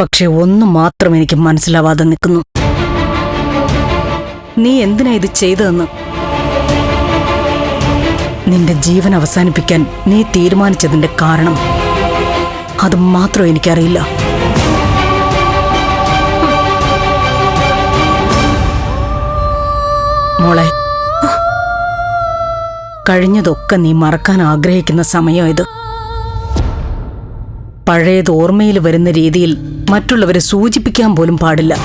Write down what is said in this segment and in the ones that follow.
പക്ഷെ ഒന്ന് മാത്രം എനിക്ക് മനസ്സിലാവാതെ നിൽക്കുന്നു. നീ എന്തിനാ ഇത് ചെയ്തതെന്ന്? നിന്റെ ജീവൻ അവസാനിപ്പിക്കാൻ നീ തീരുമാനിച്ചതിന്റെ കാരണം അത് മാത്രം എനിക്കറിയില്ല. മോളെ കഴിഞ്ഞതൊക്കെ നീ മറക്കാൻ ആഗ്രഹിക്കുന്ന സമയം ഇത്. പഴയത് ഓർമ്മയിൽ വരുന്ന രീതിയിൽ മറ്റുള്ളവരെ സൂചിപ്പിക്കാൻ പോലും പാടില്ല.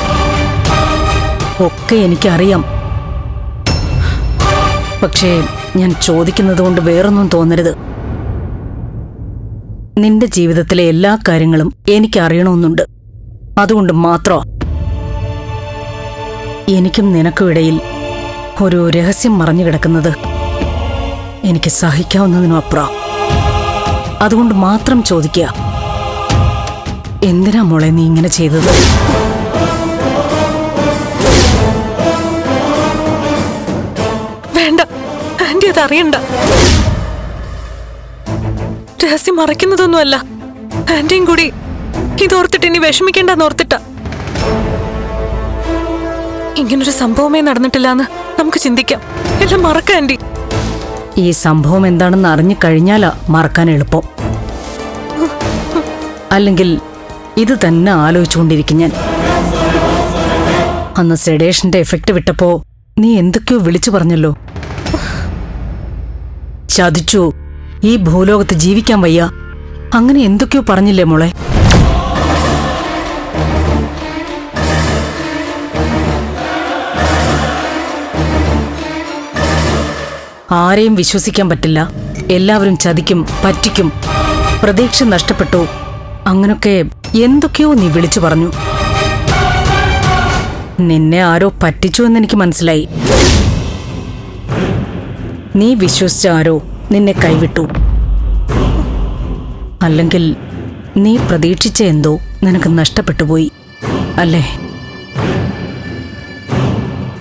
ഒക്കെ എനിക്കറിയാം. പക്ഷേ ഞാൻ ചോദിക്കുന്നത് കൊണ്ട് വേറൊന്നും തോന്നരുത്. നിന്റെ ജീവിതത്തിലെ എല്ലാ കാര്യങ്ങളും എനിക്ക് അറിയണമെന്നുണ്ട് അതുകൊണ്ട് മാത്രം? എനിക്കും നിനക്കും ഇടയിൽ ഒരു രഹസ്യം മറഞ്ഞു കിടക്കുന്നത് എനിക്ക് സഹിക്കാവുന്നതിനും അപ്പുറം അതുകൊണ്ട് മാത്രം ചോദിക്കുക. എന്തിനാ മോളെ നീ ഇങ്ങനെ ചെയ്തത്? വേണ്ട. ആന്റി അത് അറിയണ്ട. രഹസ്യം മറയ്ക്കുന്നതൊന്നുമല്ല. ആന്റിയും കൂടി ഇതോർത്തിട്ട് ഇനി വിഷമിക്കേണ്ടെന്ന് ഓർത്തിട്ട. ഇങ്ങനൊരു സംഭവമേ നടന്നിട്ടില്ലാന്ന് നമുക്ക് ചിന്തിക്കാം. എല്ലാം മറക്ക ആന്റി. ഈ സംഭവം എന്താണെന്ന് അറിഞ്ഞു കഴിഞ്ഞാലാ മറക്കാൻ എളുപ്പം. അല്ലെങ്കിൽ ഇത് തന്നെ ആലോചിച്ചുകൊണ്ടിരിക്കും ഞാൻ. അന്ന് സെഡേഷന്റെ എഫക്റ്റ് വിട്ടപ്പോ നീ എന്തൊക്കെയോ വിളിച്ചു പറഞ്ഞല്ലോ. ചതിച്ചു. ഈ ഭൂലോകത്ത് ജീവിക്കാൻ വയ്യ. അങ്ങനെ എന്തൊക്കെയോ പറഞ്ഞില്ലേ മോളെ? ആരെയും വിശ്വസിക്കാൻ പറ്റില്ല. എല്ലാവരും ചതിക്കും പറ്റിക്കും. പ്രതീക്ഷ നഷ്ടപ്പെട്ടു. അങ്ങനൊക്കെ എന്തൊക്കെയോ നീ വിളിച്ചു പറഞ്ഞു. നിന്നെ ആരോ പറ്റിച്ചു എന്നെനിക്ക് മനസ്സിലായി. നീ വിശ്വസിച്ച ആരോ നിന്നെ കൈവിട്ടു. അല്ലെങ്കിൽ നീ പ്രതീക്ഷിച്ച എന്തോ നിനക്ക് നഷ്ടപ്പെട്ടു പോയി. അല്ലേ?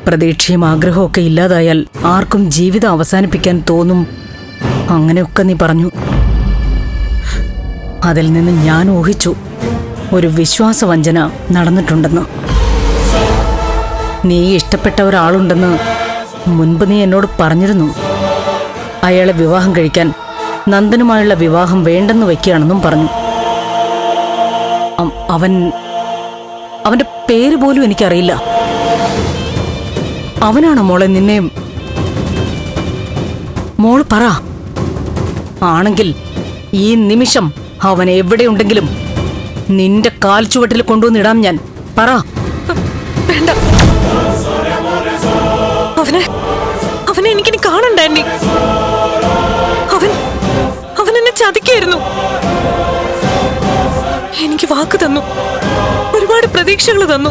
പ്രതീക്ഷയും ആഗ്രഹമൊക്കെ ഇല്ലാതായാൽ ആർക്കും ജീവിതം അവസാനിപ്പിക്കാൻ തോന്നും. അങ്ങനെയൊക്കെ നീ പറഞ്ഞു. അതിൽ നിന്ന് ഞാൻ ഊഹിച്ചു. ഒരു വിശ്വാസവഞ്ചന നടന്നിട്ടുണ്ടെന്ന്. നീ ഇഷ്ടപ്പെട്ട ഒരാളുണ്ടെന്ന് മുൻപ് നീ എന്നോട് പറഞ്ഞിരുന്നു. അയാളെ വിവാഹം കഴിക്കാൻ നന്ദനുമായുള്ള വിവാഹം വേണ്ടെന്ന് വയ്ക്കുകയാണെന്നും പറഞ്ഞു. അവൻ അവന്റെ പേര് പോലും എനിക്കറിയില്ല. അവനാണോ മോളെ നിന്നെ മോൾ പറ. ആണെങ്കിൽ ഈ നിമിഷം അവൻ എവിടെയുണ്ടെങ്കിലും നിന്റെ കാൽ ചുവട്ടിൽ കൊണ്ടുവന്നിടാം ഞാൻ. പറ. വേണ്ട. അവനെ അവനെ എനിക്കിനി കാണണ്ട ആന്റി അവൻ അവൻ എന്നെ ചതിക്കായിരുന്നു. എനിക്ക് വാക്ക് തന്നു. ഒരുപാട് പ്രതീക്ഷകൾ തന്നു.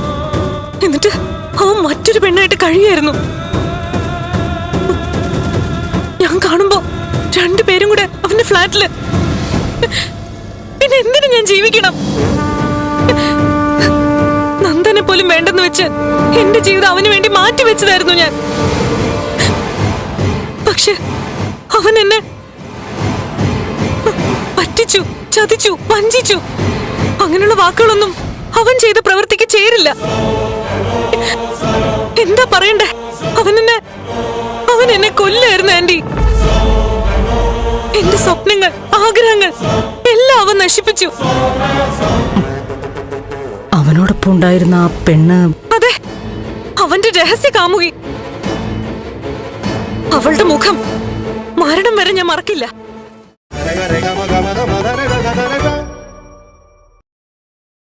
എന്നിട്ട് അവൻ മറ്റൊരു പെണ്ണായിട്ട് കഴിയായിരുന്നു ഞാൻ കാണുമ്പോ രണ്ടുപേരും കൂടെ അവന്റെ ഫ്ലാറ്റിൽ ഞാൻ ജീവിക്കണം. നന്ദനെ പോലും വേണ്ടെന്ന് വെച്ച് എന്റെ ജീവിതം അവന് വേണ്ടി മാറ്റി വെച്ചതായിരുന്നു ഞാൻ. പക്ഷെ അവൻ എന്നെ പറ്റിച്ചു ചതിച്ചു വഞ്ചിച്ചു. അങ്ങനെയുള്ള വാക്കുകളൊന്നും അവൻ ചെയ്ത പ്രവൃത്തിക്ക് ചേരില്ല. എന്താ പറയണ്ടേ? അവൻ എന്നെ അവൻ എന്നെ കൊല്ലായിരുന്നു ആന്റി. എന്റെ സ്വപ്നങ്ങൾ ആഗ്രഹങ്ങൾ എല്ലാം അവൻ നശിപ്പിച്ചു. അവനോടൊപ്പം ഉണ്ടായിരുന്ന ആ പെണ്ണ് അതെ അവന്റെ രഹസ്യ കാമുകി. അവളുടെ മുഖം മരണം വരെ ഞാൻ മറക്കില്ല.